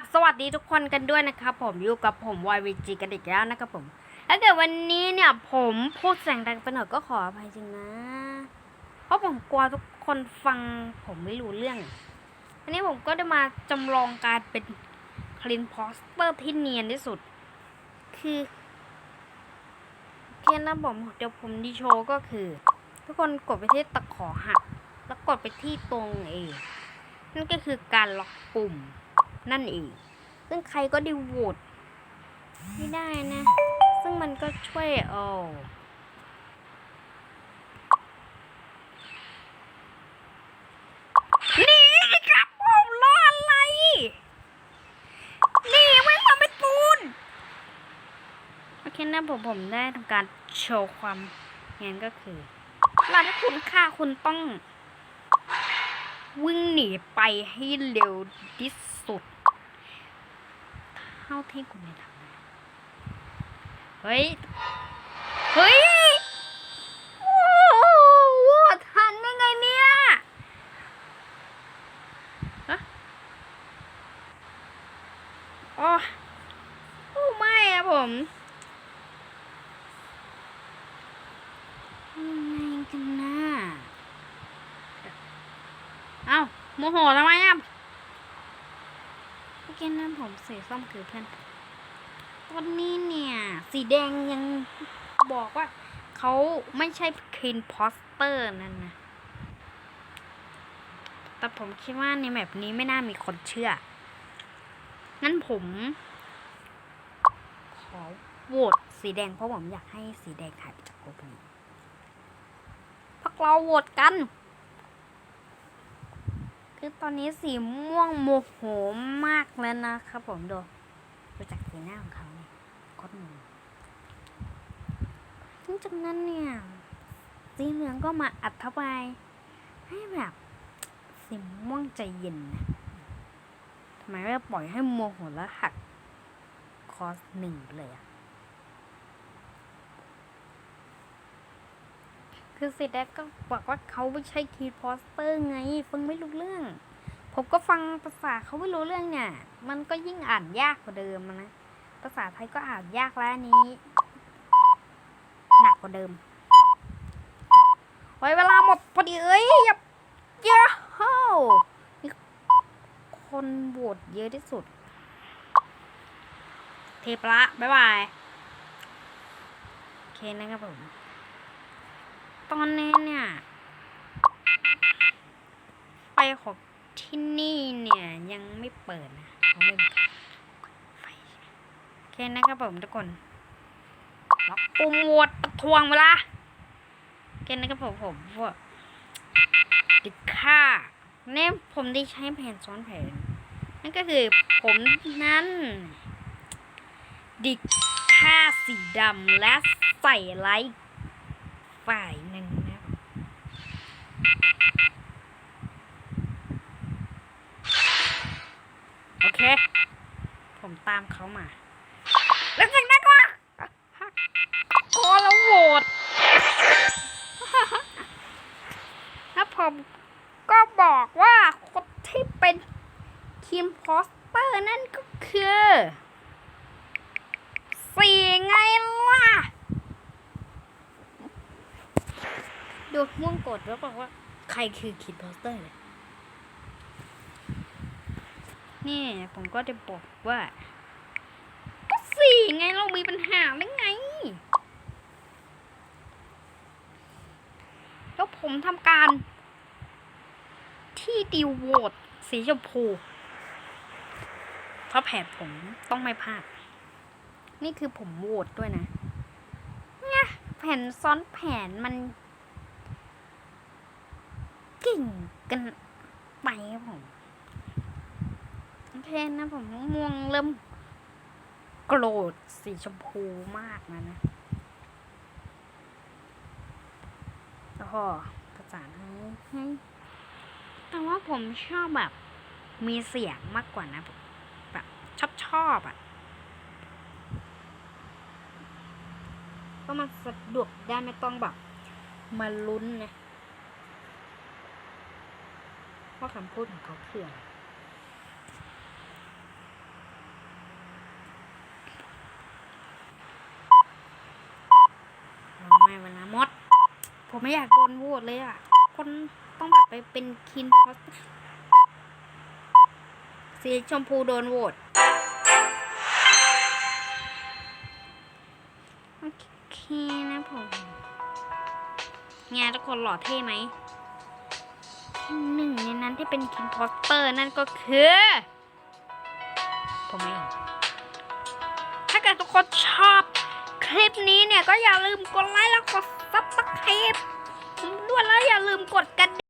บสวัสดีทุกคนกันด้วยนะครับผมอยู่กับผม YVG กันอีกแล้วนะครับผมถ้าเกิดวันนี้เนี่ยผมพูดเสียงดังไปหน่อยก็ขออภัยจริงนะ เพราะผมกลัวทุกคนฟังผมไม่รู้เรื่องอันนี้ผมก็ได้มาจำลองการเป็นคลีนโพสเตอร์ที่เนียนที่สุด คือเพียงนะผมเดี๋ยวผมดีโชว์ก็คือ ทุกคนกดไปที่ตะขอหัก แล้วกดไปที่ตรงเองนั่นก็คือการล็อกปุ่ม นั่นเอง ซึ่งใครก็ไดีโหวตไม่ได้นะ ซึ่งมันก็ช่วยเออนี่ครับผมรออะไรนี่ไม่ทำเป็นปูนโอเคนะผมผมได้ทำการโชว์ความงั้นก็คือเวลาที่คุณฆ่าคุณต้อง วิ่งหนีไปให้เร็วที่สุด เท่าที่คุณจะทำได้เฮ้ย เฮ้ย โอ้โหทันได้ไงเนี่ยฮะอ๋อโอ้ไม่อะผมยังไงกันนะเอ้าโมโหทำไมอะ เมื่อกี้นั้นผมสีส้มคือเพื่อนตอนนี้เนี่ย สีแดงยังบอกว่าเขาไม่ใช่คินโพสเตอร์นั่นนะ แต่ผมคิดว่าในแบบนี้ไม่น่ามีคนเชื่อ งั้นผม ขอโหวตสีแดงเพราะผมอยากให้สีแดงหายไปจากกลุ่มนี้พวกเราโหวตกัน คือตอนนี้สีม่วงโมโหมากแล้วนะครับผมดูดูจากสีหน้าของเขาเนี่ยคตรโมโหหลังจากนั้นเนี่ยสีเหลืองก็มาอธิบายให้แบบสีม่วงใจเย็นนะทำไมไม่ปล่อยให้โมโหแล้วหักคอสหนึ่งเลยอะ คือสีแดงก็บอกว่าเขาไม่ใช่คีโพสเตอร์ไงฟังไม่รู้เรื่อง ผมก็ฟังภาษาเขาไม่รู้เรื่องเนี่ย มันก็ยิ่งอ่านยากกว่าเดิมนะ ภาษาไทยก็อ่านยากแล้วนี้ หนักกว่าเดิม ไว้เวลาหมดพอดีเอ้ยอย่าเยอะฮมีคนโหวตเยอะที่สุด เทปละ บ๊ายบาย โอเคนะครับผม ตอนนี้เนี่ยไฟของที่นี่เนี่ยยังไม่เปิดนะเขาไม่มีไฟโอเคนะครับผมทุกคนล็อกปุ่มโหวตประทวงเวลาโอเคนะครับผมผมพวกติดค่าเนี่ยผมได้ใช้แผนซ้อนแผน นั่นก็คือผมนั้น ดิกค่าสีดำและใส่ไลท์ ฝ่ายหนึ่งนะครับโอเค ผมตามเขามา แล้วจากนั้นก็พอแล้วโหวตแล้วผมก็บอกว่าคนที่เป็นทีมโพสเตอร์นั่นก็คือ สี่ไงล่ะ ดูม่วงกดแล้วบอกว่า ใครคือคิดโพสเตอร์เนี่ยนี่ผมก็จะบอกว่า ก็สี่ไงเรามีปัญหาได้ไง แล้วผมทำการ ที่ดิวโหวตสีชมพูเพราะแผนผมต้องไม่พลาด นี่คือผมโหวตด้วยนะเนี่ยแผ่นซ้อนแผนมัน ก่งกันไปครับผมโอเคนะผมม่วงเริ่มโกรธสีชมพูมากนะนะโอ้โหภาษาไทยให้แต่ว่าผมชอบแบบ มีเสียงมากกว่านะแบบชอบชอบอะก็มันสะดวกได้ไม่ต้องแบบ มาลุ้นนะ ว่าคำพูดของเขาคืออะไรไม่เวลามด ผมไม่อยากโดนโหวตเลยอะ คนต้องแบบไปเป็นคินพอสสีชมพูโดนโหวตโอเคนะผม งานทุกคนหล่อเท่ไหม หนึ่งในนั้นที่เป็นคิงพอสเตอร์นั่นก็คือ ผมเอง ถ้าเกิดทุกคนชอบคลิปนี้เนี่ยก็อย่าลืมกดไลค์แล้วกดซับสไครป์ด้วยแล้วอย่าลืมกดกระดิ่ง